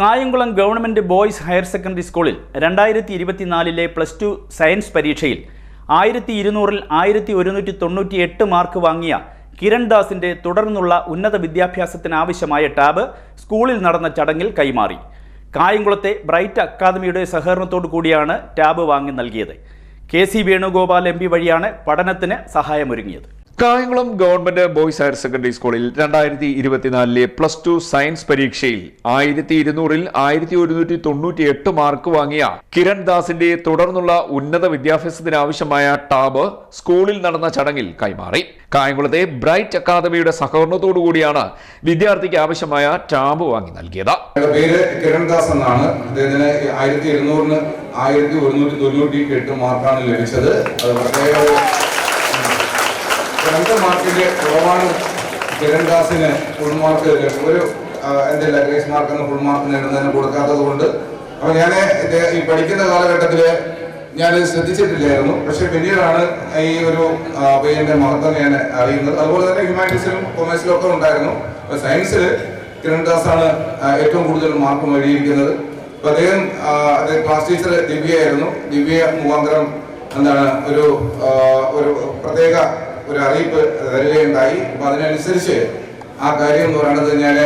Kayamkulam government boys higher secondary സ്കൂളിൽ രണ്ടായിരത്തി ഇരുപത്തിനാലിലെ പ്ലസ് ടു സയൻസ് പരീക്ഷയിൽ ആയിരത്തി ഇരുന്നൂറിൽ ആയിരത്തി ഒരുന്നൂറ്റി തൊണ്ണൂറ്റി എട്ട് മാർക്ക് വാങ്ങിയ കിരൺ ദാസിന്റെ തുടർന്നുള്ള ഉന്നത വിദ്യാഭ്യാസത്തിനാവശ്യമായ ടാബ് സ്കൂളിൽ നടന്ന ചടങ്ങിൽ കൈമാറി. കായംകുളത്തെ ബ്രൈറ്റ് അക്കാദമിയുടെ സഹകരണത്തോടു കൂടിയാണ് ടാബ് വാങ്ങി നൽകിയത്. കെ സി വേണുഗോപാൽ എം വഴിയാണ് പഠനത്തിന് സഹായമൊരുങ്ങിയത്. Kayamkulam government boys higher secondary സ്കൂളിൽ രണ്ടായിരത്തി ഇരുപത്തിനാലിലെ പ്ലസ് ടു സയൻസ് പരീക്ഷയിൽ ആയിരത്തി ഇരുന്നൂറിൽ ആയിരത്തി ഒരുന്നൂറ്റി തൊണ്ണൂറ്റി എട്ട് മാർക്ക് വാങ്ങിയ കിരൺ ദാസിന്റെ തുടർന്നുള്ള ഉന്നത വിദ്യാഭ്യാസത്തിനാവശ്യമായ ടാബ് സ്കൂളിൽ നടന്ന ചടങ്ങിൽ കൈമാറി. കായംകുളത്തെ ബ്രൈറ്റ് അക്കാദമിയുടെ സഹകരണത്തോടുകൂടിയാണ് വിദ്യാർത്ഥിക്ക് ആവശ്യമായ ടാബ് വാങ്ങി നൽകിയത്. പേര് കിരൺ കിരൺദാസ് എന്നാണ്. അദ്ദേഹത്തിന് ആയിരത്തി ഇരുന്നൂറിന് ആയിരത്തി ഒരുന്നൂറ്റി തൊണ്ണൂറ്റി എട്ട് മാർക്കാണ് ലഭിച്ചത്. അത് രണ്ട് മാർക്കിന്റെ കുറവാണ് കിരൺദാസിന് ഫുൾ മാർക്ക് ഒരു എന്തില്ല ഗ്രേസ് മാർക്ക് എന്ന ഫുൾ മാർക്ക് നേടുന്നതിന് കൊടുക്കാത്തത് കൊണ്ട്. അപ്പൊ ഞാൻ ഈ പഠിക്കുന്ന കാലഘട്ടത്തിൽ ഞാൻ ശ്രദ്ധിച്ചിട്ടില്ലായിരുന്നു. പക്ഷെ പിന്നീടാണ് ഈ ഒരു പേരിന്റെ മഹത്വം ഞാൻ അറിയുന്നത്. അതുപോലെ തന്നെ ഹ്യൂമാനിറ്റീസിലും കൊമേഴ്സിലും ഒക്കെ ഉണ്ടായിരുന്നു. അപ്പൊ സയൻസിൽ കിരൺദാസ് ആണ് ഏറ്റവും കൂടുതൽ മാർക്ക് നേടിയിരിക്കുന്നത്. അപ്പൊ അദ്ദേഹം ക്ലാസ് ടീച്ചർ ദിവ്യയായിരുന്നു. ദിവ്യ മുഖാന്തരം എന്താണ് ഒരു ഒരു പ്രത്യേക ഒരു അറിയിപ്പ് തരികയുണ്ടായി അപ്പൊ അതിനനുസരിച്ച് ആ കാര്യം എന്ന് പറയുന്നത് ഞാൻ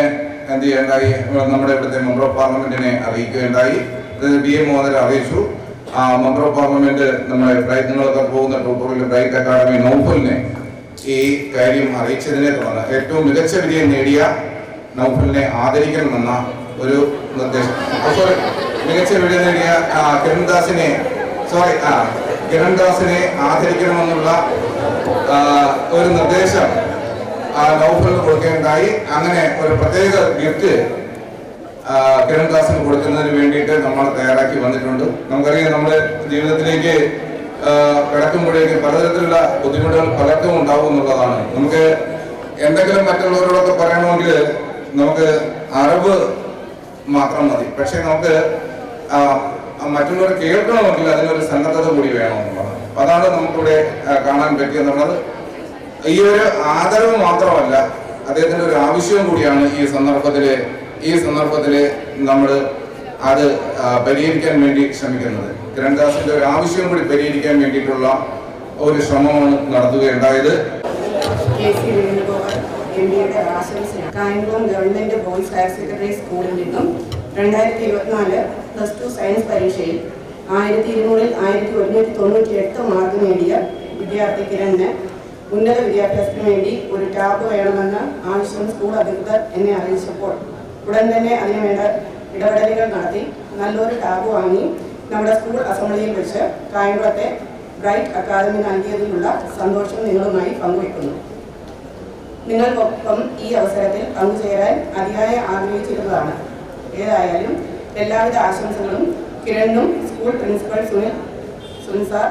എന്ത് ചെയ്യണ്ടായി? നമ്മുടെ ഇവിടുത്തെ മെമ്പർ ഓഫ് പാർലമെന്റിനെ അറിയിക്കുകയുണ്ടായി. ബി എം മോഹനരെ അറിയിച്ചു. ആ മെമ്പർ ഓഫ് പാർലമെന്റ് നമ്മുടെ പ്രയത്നങ്ങളൊക്കെ പോകുന്ന ട്യൂട്ടോറിയൽ ബ്രൈറ്റ് അക്കാദമി നൗഫലിനെ ഈ കാര്യം അറിയിച്ചതിനെ തുടർന്ന് ഏറ്റവും മികച്ച വിജയം നേടിയ നൗഫലിനെ ആദരിക്കണമെന്ന ഒരു നിർദ്ദേശം. സോറി മികച്ച വിജയം നേടിയ കിരൺദാസിനെ സോറി ആ കിരൺദാസിനെ ആദരിക്കണമെന്നുള്ള ആ കൊടുക്കേണ്ടതായി അങ്ങനെ ഒരു പ്രത്യേക ഗിഫ്റ്റ് കിരൺദാസിന് കൊടുക്കുന്നതിന് വേണ്ടിയിട്ട് നമ്മൾ തയ്യാറാക്കി വന്നിട്ടുണ്ട്. നമുക്കറിയാം നമ്മുടെ ജീവിതത്തിലേക്ക് കിടക്കുമ്പോഴേക്കും പലതരത്തിലുള്ള ബുദ്ധിമുട്ടുകൾ പലർക്കും ഉണ്ടാവും എന്നുള്ളതാണ്. നമുക്ക് എന്തെങ്കിലും മറ്റുള്ളവരോടൊക്കെ പറയണമെങ്കിൽ നമുക്ക് അറിവ് മാത്രം മതി. പക്ഷെ നമുക്ക് മറ്റുള്ളവർ കേൾക്കണമെങ്കിൽ അതിനൊരു സന്നദ്ധത കൂടി വേണമെന്നുള്ളതാണ് അതാണ് നമുക്കിവിടെ കാണാൻ പറ്റിയെന്നുള്ളത്. ഈ ഒരു ആദരവ് മാത്രമല്ല അദ്ദേഹത്തിന്റെ ഒരു ആവശ്യവും കൂടിയാണ് ഈ സന്ദർഭത്തിൽ ഈ സന്ദർഭത്തിൽ നമ്മൾ അത് പരിഹരിക്കാൻ വേണ്ടി ശ്രമിക്കുന്നത്. കിരൺദാസിന്റെ ഒരു ആവശ്യം കൂടി പരിഹരിക്കാൻ വേണ്ടിയിട്ടുള്ള ഒരു ശ്രമമാണ് നടത്തുകയുണ്ടായത് Kayamkulam government boys higher secondary സ്കൂളിൽ നിന്നും രണ്ടായിരത്തി ഇരുപത്തിനാല് പ്ലസ് ടു സയൻസ് പരീക്ഷയിൽ ആയിരത്തി ഇരുന്നൂറിൽ ആയിരത്തി ഒരുന്നൂറ്റി തൊണ്ണൂറ്റി എട്ട് മാർക്ക് നേടിയ വിദ്യാർത്ഥി കിരണിന് ഉന്നത വിദ്യാഭ്യാസത്തിന് വേണ്ടി ഒരു ടാബ് വേണമെന്ന് ആവശ്യം സ്കൂൾ അധികൃതർ എന്നെ അറിയിച്ചപ്പോൾ ഉടൻ തന്നെ അതിനു വേണ്ട ഇടപെടലുകൾ നടത്തി നല്ലൊരു ടാബ് വാങ്ങി നമ്മുടെ സ്കൂൾ അസംബ്ലിയിൽ വെച്ച് കായംകുളത്തെ ബ്രൈറ്റ് അക്കാദമി നൽകിയതിലുള്ള സന്തോഷം നിങ്ങളുമായി പങ്കുവയ്ക്കുന്നു. നിങ്ങൾക്കൊപ്പം ഈ അവസരത്തിൽ പങ്കുചേരാൻ അതിയായി ആഗ്രഹിച്ചിരുന്നതാണ്. ഏതായാലും എല്ലാവിധ ആശംസകളും കിരണിനും school principal Sunil Sunil sir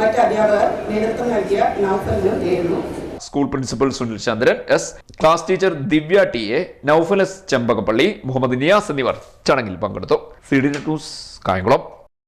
മറ്റ് അധ്യാപകർ നേതൃത്വം നൽകിയ നൗഫലിനും നേരുന്നു. School principal Sunil Chandran S class teacher Divya T A Noufal S Chempakappally Muhammad Niyas എന്നിവർ ചടങ്ങിൽ പങ്കെടുത്തു. C D news Kayamkulam.